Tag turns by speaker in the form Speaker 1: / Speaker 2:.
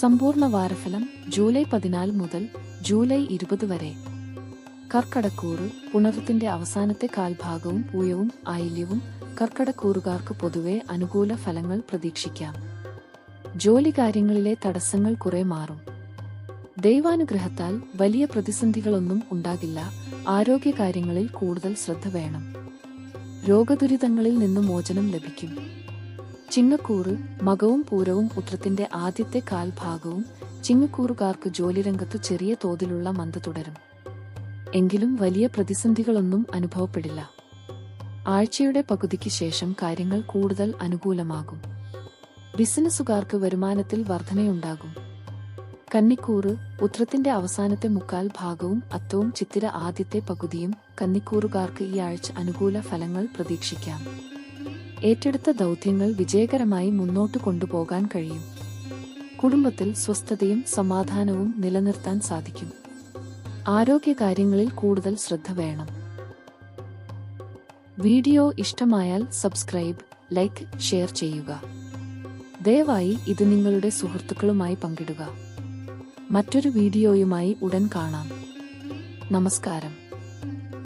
Speaker 1: സമ്പൂർണ വാരഫലം ജൂലൈ പതിനാല് മുതൽ ജൂലൈ ഇരുപത് വരെ. കർക്കടക്കൂറ് പുണർത്തിന്റെ അവസാനത്തെ കാൽഭാഗവും പൂയവും ആയില്യവും കർക്കടക്കൂറുകാർക്ക് പൊതുവെ അനുകൂല ഫലങ്ങൾ പ്രതീക്ഷിക്കാം. ജോലി കാര്യങ്ങളിലെ തടസ്സങ്ങൾ കുറെ മാറും. ദൈവാനുഗ്രഹത്താൽ വലിയ പ്രതിസന്ധികളൊന്നും ഉണ്ടാകില്ല. ആരോഗ്യകാര്യങ്ങളിൽ കൂടുതൽ ശ്രദ്ധ വേണം. രോഗദുരിതങ്ങളിൽ നിന്ന് മോചനം ലഭിക്കും. ചിങ്ങക്കൂറ് മകവും പൂരവും ഉത്രത്തിന്റെ ആദ്യത്തെ കാൽഭാഗവും ചിങ്ങക്കൂറുകാർക്ക് ജോലിരംഗത്തു ചെറിയ തോതിലുള്ള മന്ദ തുടരും. എങ്കിലും വലിയ പ്രതിസന്ധികളൊന്നും അനുഭവപ്പെടില്ല. ആഴ്ചയുടെ പകുതിക്ക് ശേഷം കാര്യങ്ങൾ കൂടുതൽ അനുകൂലമാകും. ബിസിനസ്സുകാർക്ക് വരുമാനത്തിൽ വർധനയുണ്ടാകും. കന്നിക്കൂറ് ഉത്രത്തിന്റെ അവസാനത്തെ മുക്കാൽ ഭാഗവും അത്തവും ചിത്തിര ആദ്യത്തെ പകുതിയും കന്നിക്കൂറുകാർക്ക് ഈ ആഴ്ച അനുകൂല ഫലങ്ങൾ പ്രതീക്ഷിക്കാം. ഏറ്റെടുത്ത ദൗത്യങ്ങൾ വിജയകരമായി മുന്നോട്ട് കൊണ്ടുപോകാൻ കഴിയും. കുടുംബത്തിൽ സ്വസ്ഥതയും സമാധാനവും നിലനിർത്താൻ സാധിക്കും. ആരോഗ്യകാര്യങ്ങളിൽ കൂടുതൽ ശ്രദ്ധ വേണം. വീഡിയോ ഇഷ്ടമായാൽ സബ്സ്ക്രൈബ് ലൈക്ക് ഷെയർ ചെയ്യുക. ദയവായി ഇത് നിങ്ങളുടെ സുഹൃത്തുക്കളുമായി പങ്കിടുക. മറ്റൊരു വീഡിയോയുമായി ഉടൻ കാണാം. നമസ്കാരം.